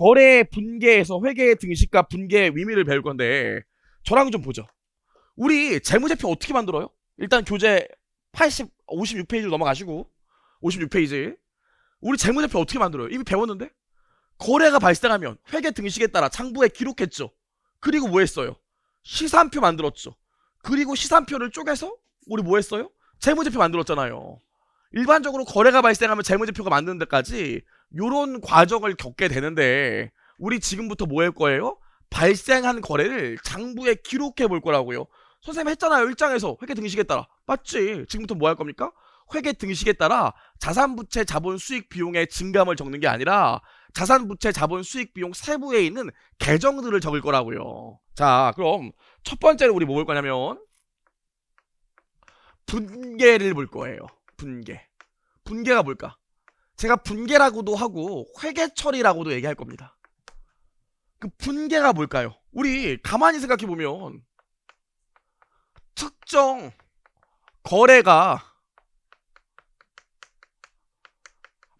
거래 분계에서 회계 등식과 분계 의미를 배울 건데 저랑 좀 보죠. 우리 재무제표 어떻게 만들어요? 일단 교재 80, 56페이지로 넘어가시고 56페이지 우리 재무제표 어떻게 만들어요? 이미 배웠는데 거래가 발생하면 회계 등식에 따라 장부에 기록했죠. 그리고 뭐 했어요? 시산표 만들었죠. 그리고 시산표를 쪼개서 우리 뭐 했어요? 재무제표 만들었잖아요. 일반적으로 거래가 발생하면 재무제표가 만드는 데까지 요런 과정을 겪게 되는데 우리 지금부터 뭐 할 거예요? 발생한 거래를 장부에 기록해 볼 거라고요. 선생님 했잖아요. 일장에서 회계 등식에 따라. 맞지? 지금부터 뭐 할 겁니까? 회계 등식에 따라 자산 부채 자본 수익 비용의 증감을 적는 게 아니라 자산 부채 자본 수익 비용 세부에 있는 계정들을 적을 거라고요. 자, 그럼 첫 번째로 우리 뭐 볼 거냐면 분계를 볼 거예요. 분계. 분계가 뭘까? 제가 분계라고도 하고 회계처리라고도 얘기할 겁니다. 그 분계가 뭘까요? 우리 가만히 생각해 보면 특정 거래가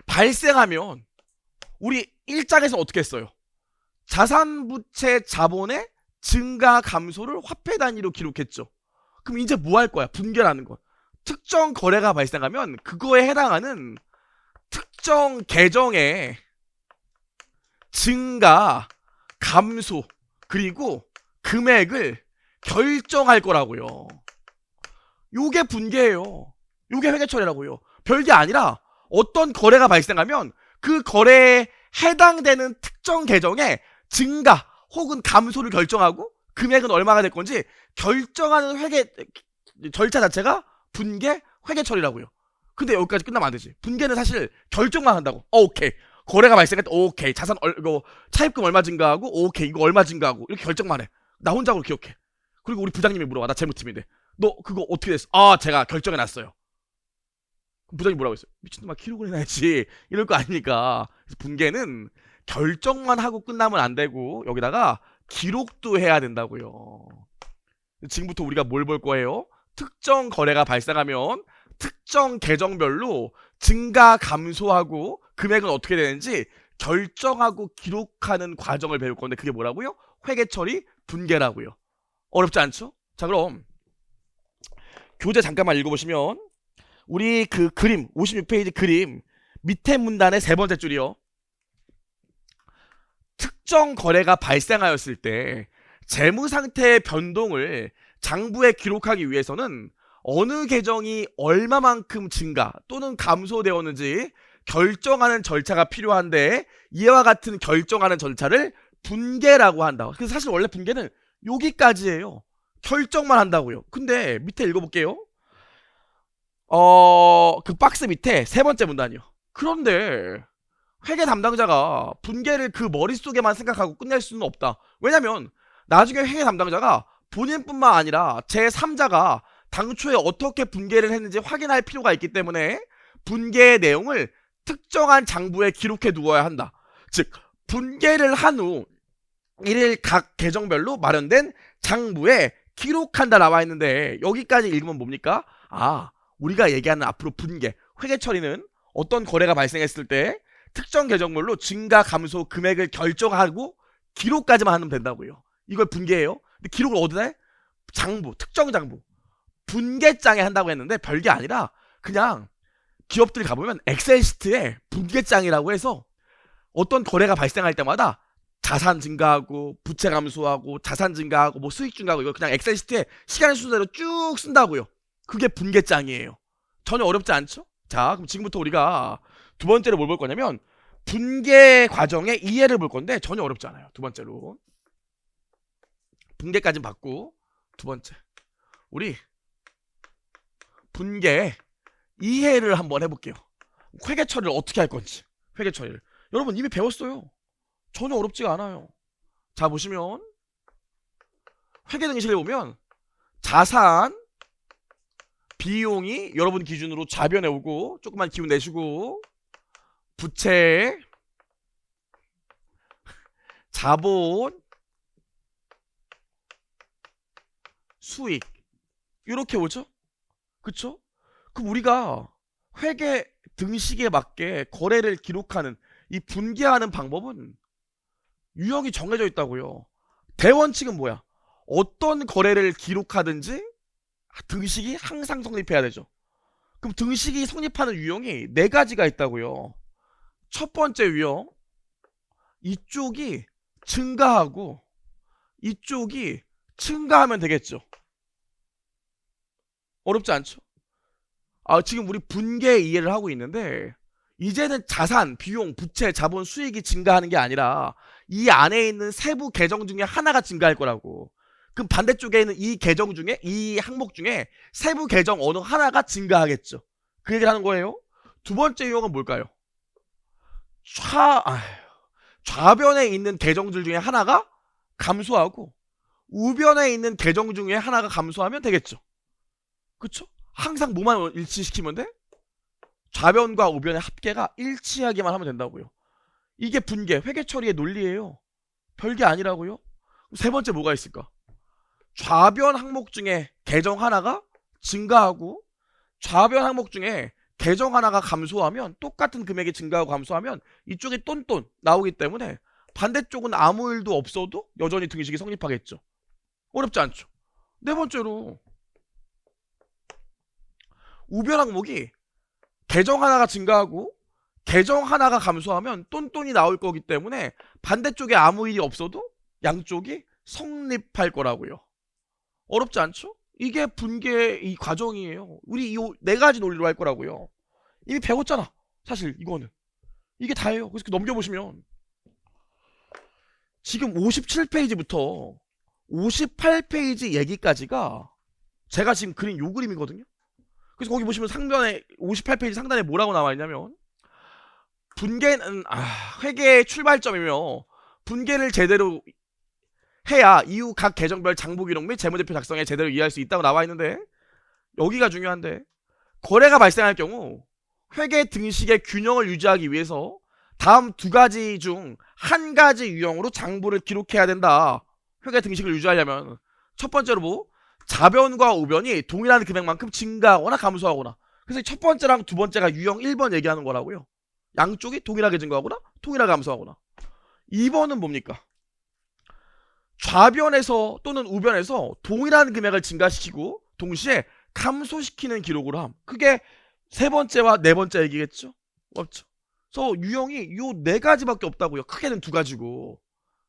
발생하면 우리 일장에서 어떻게 했어요? 자산 부채 자본의 증가 감소를 화폐 단위로 기록했죠. 그럼 이제 뭐 할 거야? 분계라는 건. 특정 거래가 발생하면 그거에 해당하는 특정 계정의 증가, 감소, 그리고 금액을 결정할 거라고요. 요게 분계예요. 요게 회계처리라고요. 별게 아니라 어떤 거래가 발생하면 그 거래에 해당되는 특정 계정의 증가 혹은 감소를 결정하고 금액은 얼마가 될 건지 결정하는 회계 절차 자체가 분계 회계 처리라고요. 근데 여기까지 끝나면 안 되지. 분계는 사실 결정만 한다고. 어, 오케이. 거래가 발생했다. 오케이. 자산 얼, 이거 차입금 얼마 증가하고 오케이. 이거 얼마 증가하고 이렇게 결정만 해. 나 혼자 그걸 기억해. 그리고 우리 부장님이 물어봐. 나 재무팀인데. 너 그거 어떻게 됐어? 아, 제가 결정해 놨어요. 부장님 뭐라고 했어요? 미친놈아 기록을 해놔야지. 이럴 거 아니니까. 그래서 분계는 결정만 하고 끝나면 안 되고 여기다가 기록도 해야 된다고요. 지금부터 우리가 뭘 볼 거예요? 특정 거래가 발생하면 특정 계정별로 증가 감소하고 금액은 어떻게 되는지 결정하고 기록하는 과정을 배울 건데 그게 뭐라고요? 회계 처리 분계라고요. 어렵지 않죠? 자 그럼 교재 잠깐만 읽어보시면 우리 그 그림 56페이지 그림 밑에 문단의 세 번째 줄이요. 특정 거래가 발생하였을 때 재무 상태의 변동을 장부에 기록하기 위해서는 어느 계정이 얼마만큼 증가 또는 감소되었는지 결정하는 절차가 필요한데 이와 같은 결정하는 절차를 분계라고 한다. 그래서 사실 원래 분계는 여기까지예요. 결정만 한다고요. 근데 밑에 읽어볼게요. 어, 그 박스 밑에 세 번째 문단이요. 그런데 회계 담당자가 분계를 그 머릿속에만 생각하고 끝낼 수는 없다. 왜냐면 나중에 회계 담당자가 본인뿐만 아니라 제3자가 당초에 어떻게 분계를 했는지 확인할 필요가 있기 때문에 분계의 내용을 특정한 장부에 기록해 두어야 한다. 즉, 분계를 한후 1일 각 계정별로 마련된 장부에 기록한다 나와 있는데 여기까지 읽으면 뭡니까? 아, 우리가 얘기하는 앞으로 분계, 회계 처리는 어떤 거래가 발생했을 때 특정 계정별로 증가, 감소, 금액을 결정하고 기록까지만 하면 된다고요. 이걸 분계예요. 근데 기록을 어디다 해? 장부, 특정 장부. 분계장에 한다고 했는데 별게 아니라 그냥 기업들 가보면 엑셀 시트에 분계장이라고 해서 어떤 거래가 발생할 때마다 자산 증가하고 부채 감소하고 자산 증가하고 뭐 수익 증가하고 이거 그냥 엑셀 시트에 시간 순서대로 쭉 쓴다고요. 그게 분계장이에요. 전혀 어렵지 않죠? 자, 그럼 지금부터 우리가 두 번째로 뭘 볼 거냐면 분계 과정의 이해를 볼 건데 전혀 어렵지 않아요. 두 번째로. 분계까지는 받고 두 번째. 우리 분계 이해를 한번 해볼게요. 회계 처리를 어떻게 할 건지. 회계 처리를. 여러분 이미 배웠어요. 전혀 어렵지가 않아요. 자 보시면 회계 등식을 보면 자산 비용이 여러분 기준으로 좌변에 오고 조금만 기운 내시고 부채 자본 수익 이렇게 오죠? 그쵸? 그럼 우리가 회계 등식에 맞게 거래를 기록하는 이 분계하는 방법은 유형이 정해져 있다고요. 대원칙은 뭐야? 어떤 거래를 기록하든지 등식이 항상 성립해야 되죠. 그럼 등식이 성립하는 유형이 네 가지가 있다고요. 첫 번째 유형 이쪽이 증가하고 이쪽이 증가하면 되겠죠. 어렵지 않죠? 아, 지금 우리 분계 이해를 하고 있는데 이제는 자산, 비용, 부채, 자본, 수익이 증가하는 게 아니라 이 안에 있는 세부 계정 중에 하나가 증가할 거라고. 그럼 반대쪽에 있는 이 계정 중에 이 항목 중에 세부 계정 어느 하나가 증가하겠죠. 그 얘기를 하는 거예요. 두 번째 유형은 뭘까요? 좌 아휴, 좌변에 있는 계정들 중에 하나가 감소하고 우변에 있는 계정 중에 하나가 감소하면 되겠죠. 그쵸? 항상 뭐만 일치시키면 돼? 좌변과 우변의 합계가 일치하기만 하면 된다고요. 이게 분계, 회계 처리의 논리예요. 별게 아니라고요. 세 번째 뭐가 있을까? 좌변 항목 중에 계정 하나가 증가하고 좌변 항목 중에 계정 하나가 감소하면 똑같은 금액이 증가하고 감소하면 이쪽이 똔똔 나오기 때문에 반대쪽은 아무 일도 없어도 여전히 등식이 성립하겠죠. 어렵지 않죠. 네 번째로 우변 항목이 계정 하나가 증가하고 계정 하나가 감소하면 똔똔이 나올 거기 때문에 반대쪽에 아무 일이 없어도 양쪽이 성립할 거라고요. 어렵지 않죠? 이게 분계의 이 과정이에요. 우리 이 네 가지 논리로 할 거라고요. 이미 배웠잖아. 사실 이거는 이게 다예요. 그래서 넘겨보시면 지금 57페이지부터 58페이지 얘기까지가 제가 지금 그린 요 그림이거든요. 그래서 거기 보시면 상단에 58페이지 상단에 뭐라고 나와 있냐면 분계는 아, 회계의 출발점이며 분계를 제대로 해야 이후 각 계정별 장부 기록 및 재무제표 작성에 제대로 이해할 수 있다고 나와 있는데 여기가 중요한데 거래가 발생할 경우 회계 등식의 균형을 유지하기 위해서 다음 두 가지 중 한 가지 유형으로 장부를 기록해야 된다. 회계 등식을 유지하려면 첫 번째로 뭐 자변과 우변이 동일한 금액만큼 증가하거나 감소하거나 그래서 첫 번째랑 두 번째가 유형 1번 얘기하는 거라고요. 양쪽이 동일하게 증가하거나 동일하게 감소하거나 2번은 뭡니까? 좌변에서 또는 우변에서 동일한 금액을 증가시키고 동시에 감소시키는 기록으로 함. 그게 세 번째와 네 번째 얘기겠죠? 없죠. 그래서 유형이 요 네 가지밖에 없다고요. 크게는 두 가지고.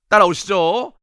따라오시죠.